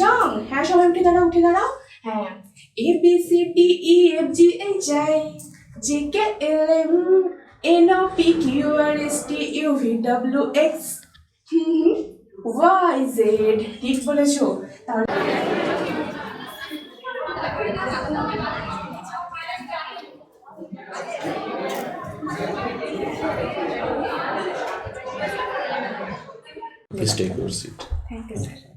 চং। হ্যাঁ সবাই উঠে দাঁড়াও উঠে দাঁড়াও। হ্যাঁ। A B C D E F G H I J K L M N O P Q R S T U V W X Y Z ঠিক বলেছ? তাহলে Please take your seat. Thank you sir কি নাম madam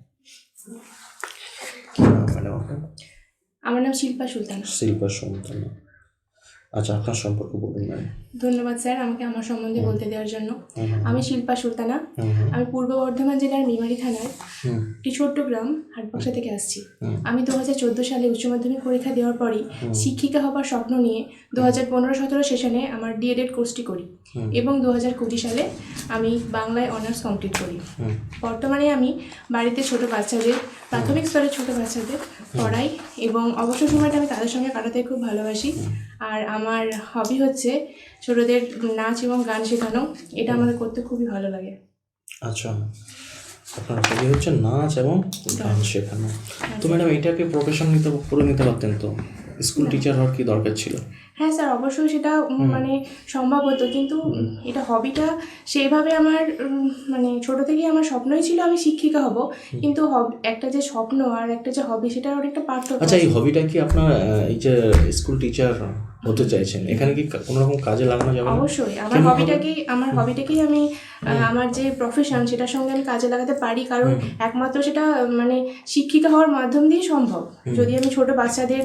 আমার নাম শিল্পা সুলতান। শিল্পা সন্তান আচ্ছা আপনার সম্পর্কে বলুন ধন্যবাদ স্যার আমাকে আমার সম্বন্ধে বলতে দেওয়ার জন্য। আমি শিল্পা সুলতানা। আমি পূর্ব বর্ধমান জেলার মেমারি থানার একটি ছোট্ট গ্রাম হাটবাক্সা থেকে আসছি। আমি দু হাজার চোদ্দ সালে উচ্চ মাধ্যমিক পরীক্ষা দেওয়ার পরই শিক্ষিকা হবার স্বপ্ন নিয়ে দু হাজার পনেরো সতেরো সেশনে আমার ডিএডএড কোর্সটি করি এবং দু হাজার কুড়ি সালে আমি বাংলায় অনার্স কমপ্লিট করি। বর্তমানে আমি বাড়িতে ছোট বাচ্চাদের প্রাথমিক স্তরের ছোট বাচ্চাদের পড়াই এবং অবসর সময়টা আমি তাদের সঙ্গে কাটাতে খুব ভালোবাসি। আর আমার হবি হচ্ছে ছোটদের নাচ এবং গান শেখানো। এটা আমাদের করতে খুবই ভালো লাগে। আচ্ছা। আপনার হবি হচ্ছে নাচ এবং গান শেখানো। তো ম্যাডাম এটাকে প্রফেশন নিতে করে নিতে পারতেন তো? স্কুল টিচার হওয়ার কি দরকার ছিল? হ্যাঁ স্যার অবশ্যই সেটা মানে সম্ভব হতো। কিন্তু এটা হবিটা সেইভাবে আমার মানে ছোট থেকেই আমার স্বপ্নই ছিল আমি শিক্ষিকা হব। কিন্তু একটা যে স্বপ্ন আর একটা যে হবি সেটার অনেকটা পার্থক্য আচ্ছা এই হবিটা কি আপনার এই যে স্কুল টিচার হতে চাইছেন? এখানে কি কোনো রকম কাজে লাগানো যাবে অবশ্যই। আমার হবিটাকেই আমার হবিটাকেই আমি আমার যে প্রফেশন সেটার সঙ্গে আমি কাজে লাগাতে পারি কারণ একমাত্র সেটা মানে শিক্ষিকা হওয়ার মাধ্যম দিয়ে সম্ভব। যদি আমি ছোট বাচ্চাদের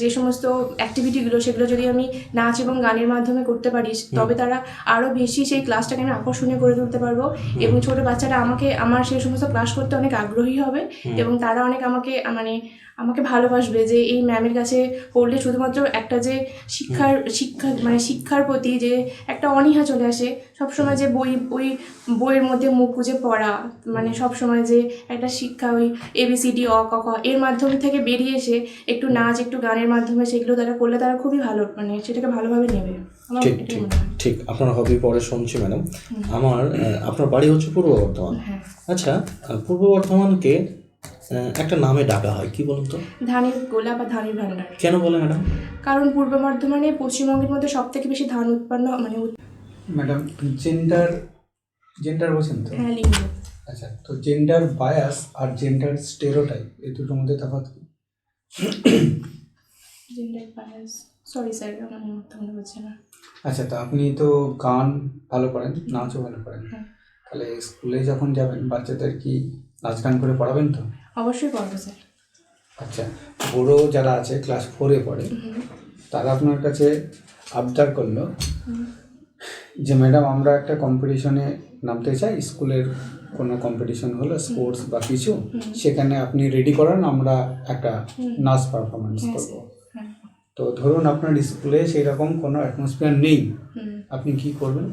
যে সমস্ত অ্যাক্টিভিটিগুলো সেগুলো যদি আমি নাচ এবং গানের মাধ্যমে করতে পারি তবে তারা আরও বেশি সেই ক্লাসটাকে আমি আকর্ষণীয় করে তুলতে পারব। এবং ছোট বাচ্চারা আমাকে আমার সেই সমস্ত ক্লাস করতে অনেক আগ্রহী হবে এবং তারা অনেক আমাকে মানে আমাকে ভালোবাসবে যে এই ম্যামের কাছে পড়লে শুধুমাত্র একটা যে শিক্ষার শিক্ষা মানে শিক্ষার প্রতি যে একটা অনীহা চলে আসে সবসময় যে বই ওই বইয়ের মধ্যে মুখ গুজে পড়া মানে সবসময় যে একটা শিক্ষা ওই এবিসিডি অ ক খ এর মাধ্যম থেকে বেরিয়ে এসে একটু নাচ একটু গানের মাধ্যমে সেগুলো তারা করলে তারা খুবই ভালো মানে সেটাকে ভালোভাবে নেবে। ঠিক ঠিক ঠিক আপনার হবি পরে শুনছি ম্যাডাম আমার আপনার বাড়ি হচ্ছে পূর্ব বর্ধমান। হ্যাঁ। আচ্ছা পূর্ব বর্ধমানকে একটা নামে ডাকা হয় কি বলুন তো? ধানের গোলা বা ধানের ভাণ্ডার কেন বলে ম্যাডাম? কারণ পূর্ব বর্ধমানে পশ্চিমবঙ্গের মধ্যে সব থেকে বেশি ধান উৎপন্ন মানে ম্যাডাম জেন্ডার জেন্ডার বলছেন তো? হ্যাঁ লিঙ্গ। আচ্ছা তো জেন্ডার বায়াস আর জেন্ডার স্টেরোটাইপ এই দুটোর মধ্যে তফাৎ কি? জেন্ডার বায়াস সরি স্যার আমার মনে হচ্ছে না। আচ্ছা তো আপনি তো গান ভালো করেন নাচও ভালো করেন। হ্যাঁ। তাহলে স্কুলে যখন যাবেন বাচ্চাদের কি নাচ গান করে পড়াবেন তো? অবশ্যই পারব স্যার। আচ্ছা বড়ো যারা আছে ক্লাস ফোরে পড়ে তারা আপনার কাছে আবদার করল যে ম্যাডাম আমরা একটা কম্পিটিশনে নামতে চাই। স্কুলের কোনো কম্পিটিশন হলো স্পোর্টস বা কিছু। সেখানে আপনি রেডি করান আমরা একটা নাচ পারফরমেন্স হ্যাঁ, করব। হ্যাঁ। তো ধরুন আপনার স্কুলে সেই রকম কোনো অ্যাটমসফিয়ার নেই। আপনি কি করবেন?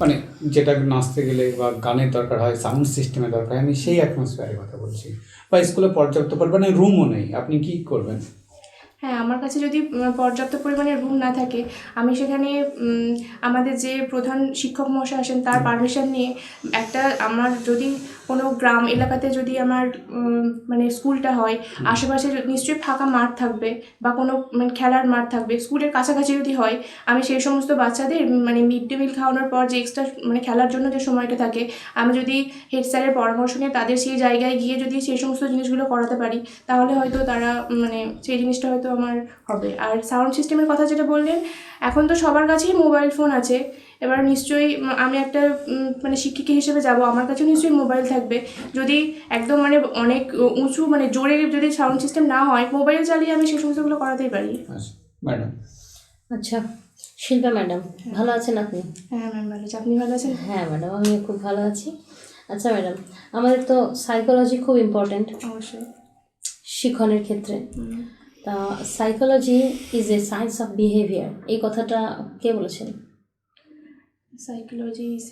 মানে যেটা নাচতে গেলে বা গানের দরকার হয় সাউন্ড সিস্টেমের দরকার হয়, আমি সেই অ্যাটমসফিয়ারের কথা বলছি। বা স্কুলে পর্যাপ্ত পরিমাণে রুমও নেই, আপনি কি করবেন? হ্যাঁ আমার কাছে যদি পর্যাপ্ত পরিমাণে রুম না থাকে আমি সেখানে আমাদের যে প্রধান শিক্ষক মহাশয় আসেন তার পারমিশন নিয়ে একটা আমার যদি কোনো গ্রাম এলাকাতে যদি আমার মানে স্কুলটা হয় আশেপাশে নিশ্চয়ই ফাঁকা মাঠ থাকবে বা কোনো মানে খেলার মাঠ থাকবে স্কুলের কাছাকাছি যদি হয় আমি সেই সমস্ত বাচ্চাদের মানে মিড ডে মিল খাওয়ানোর পর যে এক্সট্রা মানে খেলার জন্য যে সময়টা থাকে আমি যদি হেড স্যারের পরামর্শ নিয়ে তাদের সেই জায়গায় গিয়ে যদি সেই সমস্ত জিনিসগুলো করাতে পারি তাহলে হয়তো তারা মানে সেই জিনিসটা হয়তো আমার হবে। আর সাউন্ড সিস্টেমের কথা যেটা বললেন এখন তো সবার কাছেই মোবাইল ফোন আছে। এবার নিশ্চয়ই আমি একটা মানে শিক্ষিকা হিসেবে যাব আমার কাছেও নিশ্চয়ই মোবাইল থাকবে। যদি একদম মানে অনেক উঁচু মানে জোরে যদি সাউন্ড সিস্টেম না হয় মোবাইল চালিয়ে আমি সেই সমস্তগুলো করাতেই পারি। আচ্ছা ম্যাডাম আচ্ছা শিল্পা ম্যাডাম ভালো আছেন আপনি? হ্যাঁ ম্যাম ভালো আছে। আপনি ভালো আছেন? হ্যাঁ ম্যাডাম আমি খুব ভালো আছি। আচ্ছা ম্যাডাম আমাদের তো সাইকোলজি খুব ইম্পর্ট্যান্ট অবশ্যই। শিক্ষণের ক্ষেত্রে। তা psychology is a science of behaviour এই কথাটা কে বলেছেন? সাইকোলজি ইস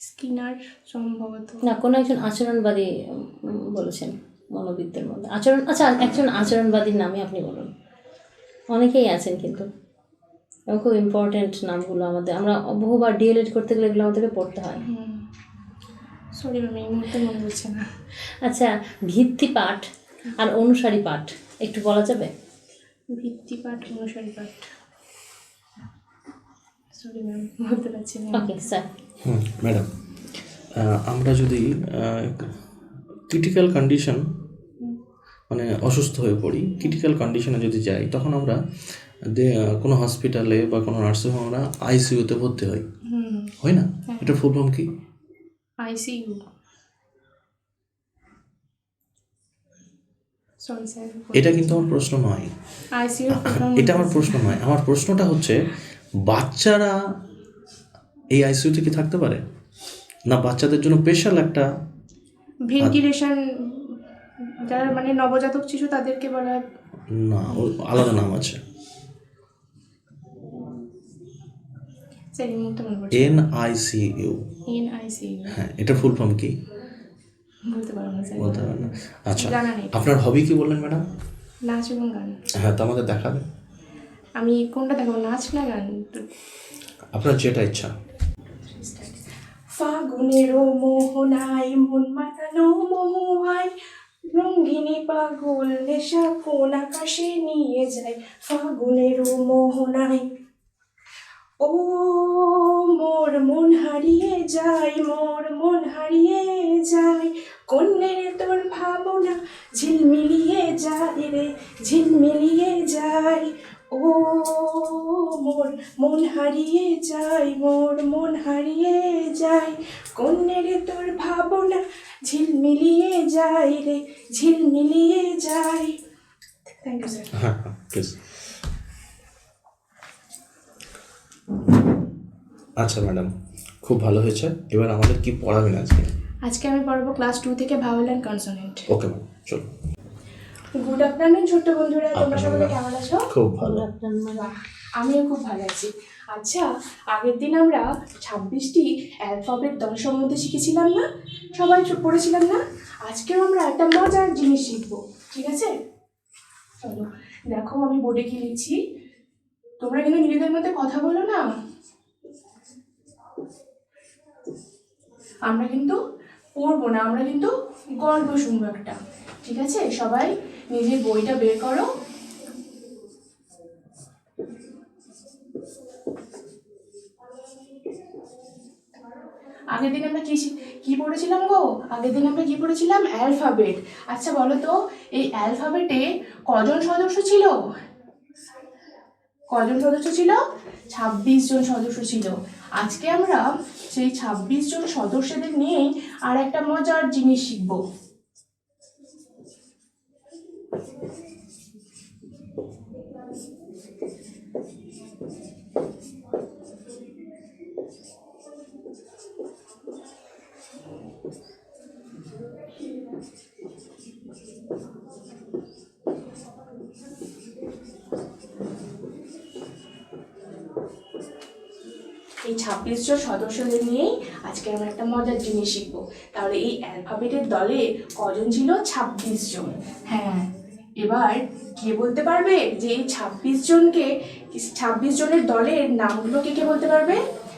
স্কিনার সম্ভবত। না কোনো একজন আচরণবাদী বলেছেন মনোবিদদের মধ্যে। আচরণ আচ্ছা একজন আচরণবাদীর নামে আপনি বলুন। অনেকেই আছেন কিন্তু। এবং খুব ইম্পর্ট্যান্ট নামগুলো আমাদের আমরা বহুবার ডিএলএড করতে গেলে এগুলো আমাদেরকে পড়তে হয়। সরি ম্যাম এই মুহূর্তে মনে হচ্ছে না। আচ্ছা ভিত্তি পাঠ। আর অনুসারী পাঠ একটু বলা যাবে? ভিত্তি পাঠ অনুসারী পাঠ। সরি ম্যাম বলতে পারছি ওকে স্যার হুম ম্যাডাম আমরা যদি ক্রিটিক্যাল কন্ডিশন মানে অসুস্থ হয়ে পড়ি ক্রিটিক্যাল কন্ডিশনে যদি যাই তখন আমরা কোনো হসপিটালে বা কোনো নার্সিংহোমে আমরা আইসিইউতে ভর্তি হই। হয় না? এটা ফুল ফর্ম কি? আইসিইউ সরি স্যার এটা কিন্তু আমার প্রশ্ন নয়। এটা আমার প্রশ্ন নয়। আমার প্রশ্নটা হচ্ছে বাচ্চারা এই আইসিইউতে কি থাকতে পারে? না বাচ্চাদের জন্য স্পেশাল একটা ভেন্টিলেশন যারা মানে নবজাতক শিশু তাদেরকে বলা হয় না আলাদা নাম আছে। স্যার এই মুহূর্তে মনে এন আইসিইউ এন হ্যাঁ এটা ফুল ফর্ম কি? বলতে পারব না বলতে পারেন না। আচ্ছা জানা নেই। আপনার হবি কি বললেন ম্যাডাম? নাচ এবং গান। হ্যাঁ তো আমাদের দেখাবে। আমি কোনটা দেখাবো নাচ না গান? আপনার যেটা ইচ্ছা। ফাগুনেরও মোহনাই মন মাতানো মোহাই রঙ্গিনী পাগল নেশা কোন আকাশে নিয়ে যায়। ফাগুনেরও মোহনাই ও মোর মন হারিয়ে যায় মোর মন হারিয়ে যায়। কন্যের তোর ভাবনা ঝিলমিলিয়ে যায় রে ঝিলমিলিয়ে যায়। ও মোর মন হারিয়ে যায়, মোর মন হারিয়ে যায়। কন্যের তোর ভাবনা ঝিলমিলিয়ে যায় রে ঝিলমিলিয়ে যায়। থ্যাংক ইউ স্যার হ্যাঁ হ্যাঁ প্লিজ আচ্ছা ম্যাডাম খুব ভালো হয়েছে। এবার আমাদের কি পড়াবেন আজকে? আজকে আমি পড়াবো ক্লাস টু থেকে ভাওয়েল অ্যান্ড কনসোনেন্ট ওকে চলো। গুড আফটারনুন ছোট্ট বন্ধুরা তোমরা সকলে কেমন আছো? খুব ভালো। বাহ, আমিও খুব ভালো আছি। আচ্ছা আগের দিন আমরা ছাব্বিশটি অ্যালফাবেট দল সম্বন্ধে শিখেছিলাম না? সবাই চুপ পড়েছিলাম না? আজকেও আমরা একটা মজার জিনিস শিখব ঠিক আছে? চলো দেখো আমি বোর্ডে কি লিখছি। তোমরা কিন্তু নিজেদের মধ্যে কথা বলো না। আমরা কিন্তু পড়ব না, আমরা কিন্তু গল্প শুনব একটা। ঠিক আছে? সবাই নিজের বইটা বের করো। আগের দিন আমরা কি কি পড়েছিলাম গো? আগের দিন আমরা কি পড়েছিলাম? অ্যালফাবেট। আচ্ছা বলো তো, এই অ্যালফাবেটে কজন সদস্য ছিল? কজন সদস্য ছিল? ছাব্বিশ জন সদস্য ছিল। আজকে আমরা সেই ছাব্বিশ জন সদস্যদের নিয়েই আর একটা মজার জিনিস শিখব। ছাব্বিশ জন সদস্যদের নিয়েই আজকে আমরা একটা মজার জিনিস শিখব। তাহলে এই অ্যালফাবেটের দলে কজন ছিল? ছাব্বিশ জন। হ্যাঁ এবার কে বলতে পারবে যে এই ছাব্বিশ জনকে, ছাব্বিশ জনের দলের নামগুলো কে কে বলতে পারবে?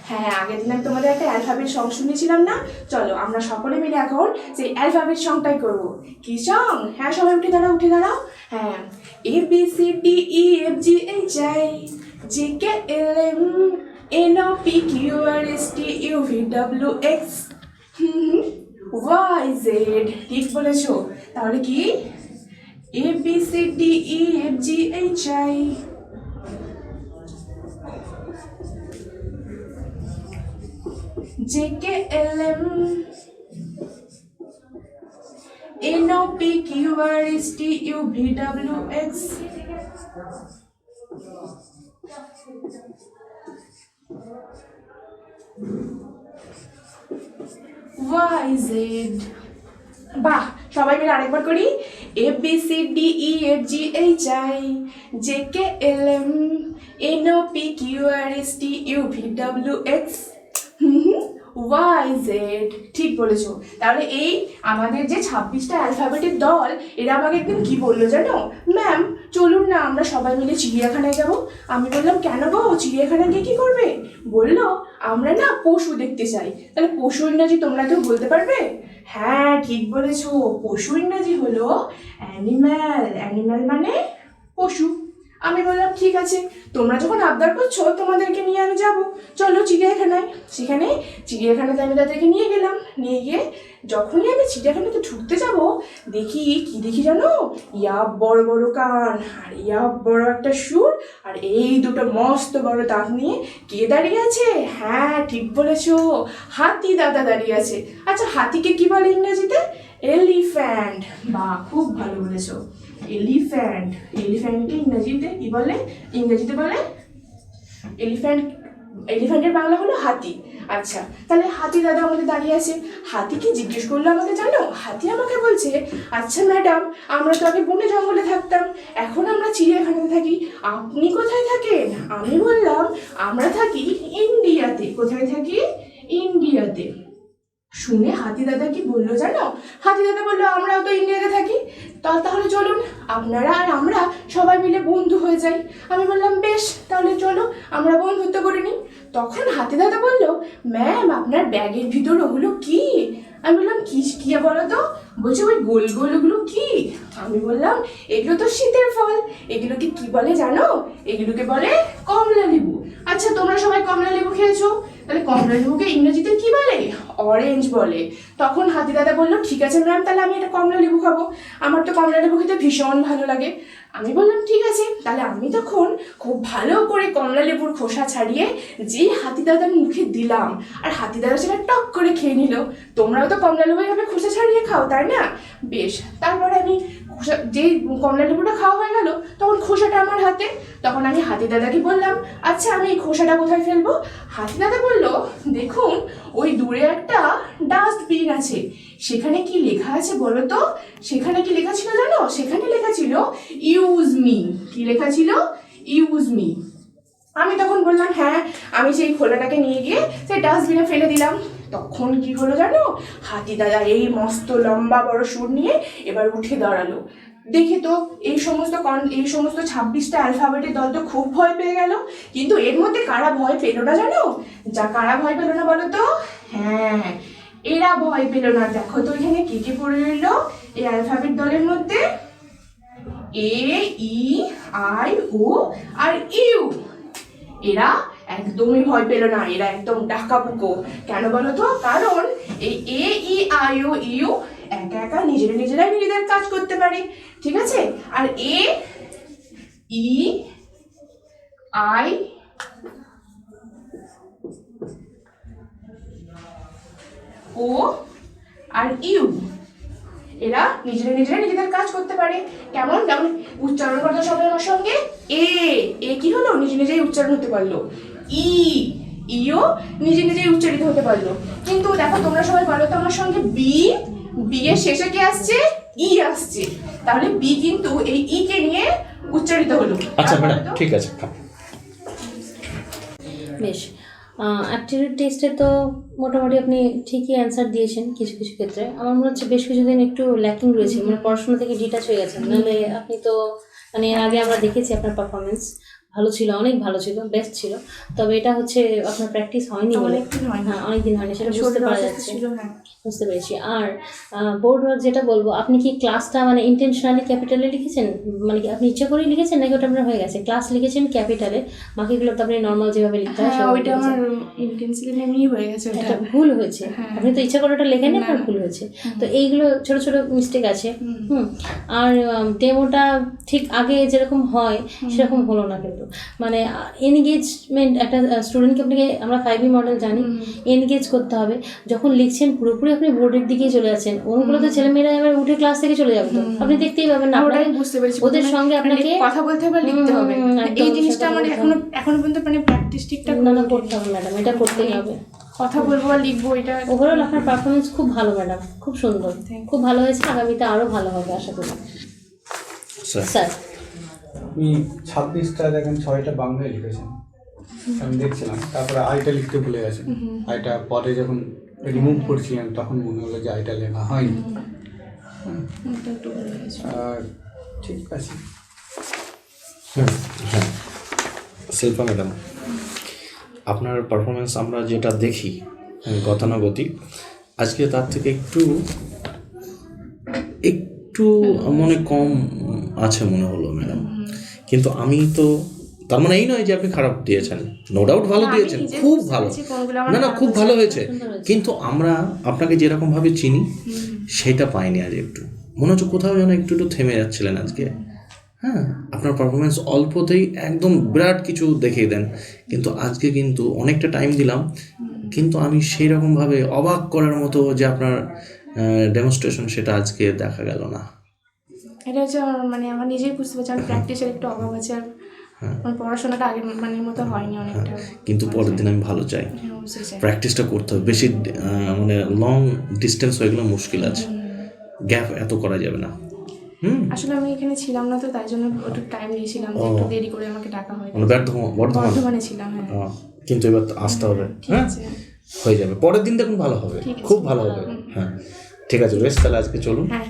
হ্যাঁ আগের দিন আমি তোমাদের একটা অ্যালফাবেট সং শুনেছিলাম না? চলো, আমরা সকলে মিলে এখন সেই অ্যালফাবেট সংটাই করব। কি সং হ্যাঁ সবাই উঠে দাঁড়াও উঠে দাঁড়াও। হ্যাঁ A B C D E F G H I J K L M N O P Q R S T U V W X Y Z ঠিক বলেছ। তাহলে কি? A B C D E F G H I J K L M N O P Q R S T U V W X Y Z বাহ, সবাই মিলে আরেকবার করি। A B C D E F G H I J K L M N O P Q R S T U V W X Y Z ঠিক বলেছ। তাহলে এই আমাদের যে ছাব্বিশটা অ্যালফাবেটের দল, এরা আমাকে একদিন কি বলল জানো? ম্যাম চলুন না, আমরা সবাই মিলে চিড়িয়াখানায় যাব। আমি বললাম, কেন গো? চিড়িয়াখানায় গিয়ে কী করবে? বলল, আমরা না পশু দেখতে চাই। তাহলে পশু ইংরাজি তোমরা কেউ বলতে পারবে? হ্যাঁ ঠিক বলেছ। পশু ইংরাজি হলো অ্যানিম্যাল অ্যানিম্যাল মানে পশু। আমি বললাম, ঠিক আছে, তোমরা যখন আবদার করছ, তোমাদেরকে নিয়ে আমি যাব। চলো চিড়িয়াখানায়। সেখানে চিড়িয়াখানাতে আমি তাদেরকে নিয়ে গেলাম। নিয়ে গিয়ে যখনই আমি চিড়িয়াখানাতে ঢুকতে যাব, দেখি, কি দেখি জানো? ইয়া বড় বড় কান, আর ইয়া বড় একটা সুর, আর এই দুটো মস্ত বড় দাঁত নিয়ে কে দাঁড়িয়ে আছে? হ্যাঁ ঠিক বলেছ, হাতি দাদা দাঁড়িয়ে আছে। আচ্ছা হাতিকে কি বলে ইংরেজিতে? এলিফ্যান্ট বা খুব ভালো বলেছ। এলিফ্যান্ট এলিফ্যান্টকে ইংরেজিতে কি বলে? ইংরেজিতে বলে এলিফ্যান্ট এলিফ্যান্টের বাংলা হলো হাতি। আচ্ছা তাহলে হাতি দাদা আমাদের দাঁড়িয়ে আছে। হাতিকে জিজ্ঞেস করল আমাকে, জানো? হাতি আমাকে বলছে আচ্ছা ম্যাডাম আমরা তো আগে বনে জঙ্গলে থাকতাম। এখন আমরা চিড়িয়াখানাতে থাকি। আপনি কোথায় থাকেন? আমি বললাম, আমরা থাকি ইন্ডিয়াতে। কোথায় থাকি? ইন্ডিয়াতে। শুনে হাতি দাদা কি বলল জানো? হাতি দাদা বলল, আমরাও তো ইন্ডিয়াতে থাকি। তা, তাহলে চলুন, আপনারা আর আমরা সবাই মিলে বন্ধু হয়ে যাই। আমি বললাম, বেশ, তাহলে চলো, আমরা বন্ধুত্ব করে নিই। তখন হাতি দাদা বলল, ম্যাম, আপনার ব্যাগের ভিতর ওগুলো কি? আমি বললাম, কি কি বলো তো বলছে, ওই গোল গোল ওগুলো কি? আমি বললাম, এগুলো তো শীতের ফল। এগুলোকে কি বলে জানো? এগুলোকে বলে কমলা লেবু। আচ্ছা তোমরা সবাই কমলা লেবু খেয়েছো? তাহলে কমলা লেবুকে ইংরেজিতে কি বলে? অরেঞ্জ বলে। তখন হাতি দাদা বলল, ঠিক আছে ম্যাম তাহলে আমি এটা কমলা লেবু খাব। আমার তো কমলা লেবু খেতে ভীষণ ভালো লাগে। আমি বললাম, ঠিক আছে, তাহলে আমি তখন খুব ভালো করে কমলা লেবুর খোসা ছাড়িয়ে যে হাতি দাদার মুখে দিলাম, আর হাতি দাদা সেটা টক করে খেয়ে নিল। তোমরাও তো কমলা লেবু এভাবে খোসা ছাড়িয়ে খাও, তাই না? বেশ, তারপরে আমি খোসা যেই কমলা লেবুটা খাওয়া হয়ে গেল, তখন খোসাটা আমার হাতে। তখন আমি হাতি দাদাকে বললাম আচ্ছা আমি এই খোসাটা কোথায় ফেলব? হাতি দাদা দেখুন, ওই দূরে একটা ডাস্টবিন আছে। সেখানে কি লেখা আছে বলো তো? সেখানে কি লেখা ছিল জানো? সেখানে লেখা ছিল ইউজ মি কি লেখা ছিল? ইউজ মি আমি তখন বললাম হ্যাঁ আমি সেই খোলাটাকে নিয়ে গিয়ে সেই ডাস্টবিনে ফেলে দিলাম। তখন কি হলো জানো? হাতি দাদা এই মস্ত লম্বা বড় সুর নিয়ে এবার উঠে দাঁড়াল। দেখে তো এই সমস্ত কন, এই সমস্ত ছাব্বিশটা অ্যালফাবেটের দল তো খুব ভয় পেয়ে গেল। কিন্তু এর মধ্যে কারা ভয় পেল না জানো? যা কারা ভয় পেল না বলো তো? হ্যাঁ এরা ভয় পেল না। দেখো তো এখানে কি কি পড়ে রইল? এই অ্যালফাবেট দলের মধ্যে এ, ই, আই, ও আর ইউ। এরা একদমই ভয় পেল না। এরা একদম ডাকাপুকো কেন বলো তো? কারণ এই এ, ই, আই, ও, ইউ একা একা নিজেরা নিজেরাই নিজেদের কাজ করতে পারে, ঠিক আছে? আর এ E I O are you এরা নিজেরা নিজেরা নিজেদের কাজ করতে পারে। কেমন? যেমন উচ্চারণ করতে সবাই আমার সঙ্গে এ এ কি হলো? নিজে নিজেই উচ্চারণ হতে পারল। ই ইও নিজে নিজেই উচ্চারিত হতে পারল। কিন্তু দেখো, তোমরা সবাই বলো তো আমার সঙ্গে বি বি এর শেষে কি আসছে? ই আসছে। তাহলে বি কিন্তু এই ই কে নিয়ে উচ্চারিত হলো। আচ্ছা ম্যাডাম ঠিক আছে বেশ। অ্যাপটিটিউড টেস্টে তো মোটামুটি আপনি ঠিকই অ্যান্সার দিয়েছেন কিছু কিছু ক্ষেত্রে। আমার মনে হচ্ছে বেশ কিছুদিন একটু ল্যাকিং রয়েছে মানে পড়াশোনা থেকে ডিটাচ হয়ে গেছেন। নাহলে আপনি তো মানে এর আগে আমরা দেখেছি আপনার পারফরমেন্স ভালো ছিল অনেক ভালো ছিল বেস্ট ছিল। তবে এটা হচ্ছে আপনার প্র্যাকটিস হয়নি বলে। হ্যাঁ অনেকদিন হয়নি সেটা বুঝতে পারা যাচ্ছে। বুঝতে পেরেছি। আর বোর্ড ওয়ার্ক যেটা বলব আপনি কি ক্লাসটা মানে ইন্টেনশনালি ক্যাপিটালে লিখেছেন? মানে কি আপনি ইচ্ছা করেই লিখেছেন নাকি ওটা আপনার হয়ে গেছে? ক্লাস লিখেছেন ক্যাপিটালে বাকিগুলো তো আপনি নর্মাল যেভাবে লিখতে হয় হ্যাঁ ওইটা আমার এমনি হয়ে গেছে ওটা। ভুল হয়েছে। হ্যাঁ। আপনি তো ইচ্ছা করে ওটা লেখেন না। ভুল হয়েছে। তো এইগুলো ছোট ছোট মিস্টেক আছে। হুম। আর ডেমোটা ঠিক আগে যেরকম হয় সেরকম হলো না কিন্তু। মানে এনগেজমেন্ট একটা স্টুডেন্টকে আপনাকে আমরা ফাইভ ই মডেল জানি এনগেজ করতে হবে। যখন লিখছেন পুরোপুরি আপনি বোর্ডের দিকেই চলে যাচ্ছেন। ওগুলো তো ছেলেমেয়েরা এবার উঠে ক্লাস থেকে চলে যাবে আপনি দেখতেই পাবেন না। ওটাই বুঝতে পেরেছি। ওদের সঙ্গে মানে আপনাকে কথা বলতে হবে লিখতে হবে। মানে এই জিনিসটা আমার এখনও এখনও পর্যন্ত মানে প্র্যাকটিস ঠিকঠাক না না করতে হবে ম্যাডাম এটা করতেই হবে। কথা বলব আর লিখব এটা ওভারঅল আপনার পারফরমেন্স খুব ভালো ম্যাডাম খুব সুন্দর। খুব ভালো হয়েছে আগামীতে আরও ভালো হবে আশা করি। স্যার স্যার আপনি ছাব্বিশটা দেখেন ছয়টা বাংলায় লিখেছেন। আমি দেখছিলাম তারপরে আইটা লিখতে ভুলে গেছেন। আইটা পরে যখন রিমুভ করছিলেন তখন মনে হলো যে আইটা লেখা হয়নি। আর ঠিক আছে। হুম, হ্যাঁ। শিল্পা ম্যাডাম আপনার পারফরমেন্স আমরা যেটা দেখি হ্যাঁ, গতানুগতিক আজকে তার থেকে একটু একটু মনে কম আছে মনে হলো ম্যাডাম। কিন্তু আমি তো তার মানে এই নয় যে আপনি খারাপ দিয়েছেন। নো ডাউট ভালো দিয়েছেন খুব ভালো। না না খুব ভালো হয়েছে। কিন্তু আমরা আপনাকে যেরকম ভাবে চিনি সেটা পাইনি আজ একটু। মনে হচ্ছে কোথাও যেন একটু একটু থেমে যাচ্ছিলেন আজকে। হ্যাঁ আপনার পারফরমেন্স অল্পতেই একদম বিরাট কিছু দেখিয়ে দেন। কিন্তু আজকে কিন্তু অনেকটা টাইম দিলাম। কিন্তু আমি সেই রকমভাবে অবাক করার মতো যে আপনার ডেমনস্ট্রেশন সেটা আজকে দেখা গেল না। এটা হচ্ছে আমার মানে আমার নিজেই বুঝতে পারছি আমার প্র্যাকটিসের একটু অভাব আছে আর আমার পড়াশোনাটা আগের মানের মতো হয়নি অনেকটা। কিন্তু পরের দিন আমি ভালো চাই হ্যাঁ। প্র্যাকটিসটা করতে হবে। বেশি মানে লং ডিস্টেন্স হয়ে গেলে মুশকিল আছে। গ্যাপ এত করা যাবে না। হুম। আসলে আমি এখানে ছিলাম না তো তাই জন্য একটু টাইম নিয়েছিলাম একটু দেরি করে আমাকে ডাকা হয় মানে বর্ধমান ছিলাম হ্যাঁ। কিন্তু এবার তো আসতে হবে। হ্যাঁ? হয়ে যাবে। পরের দিন দেখুন ভালো হবে। খুব ভালো হবে। হ্যাঁ। ঠিক আছে বেশ তাহলে আজকে চলুন। হ্যাঁ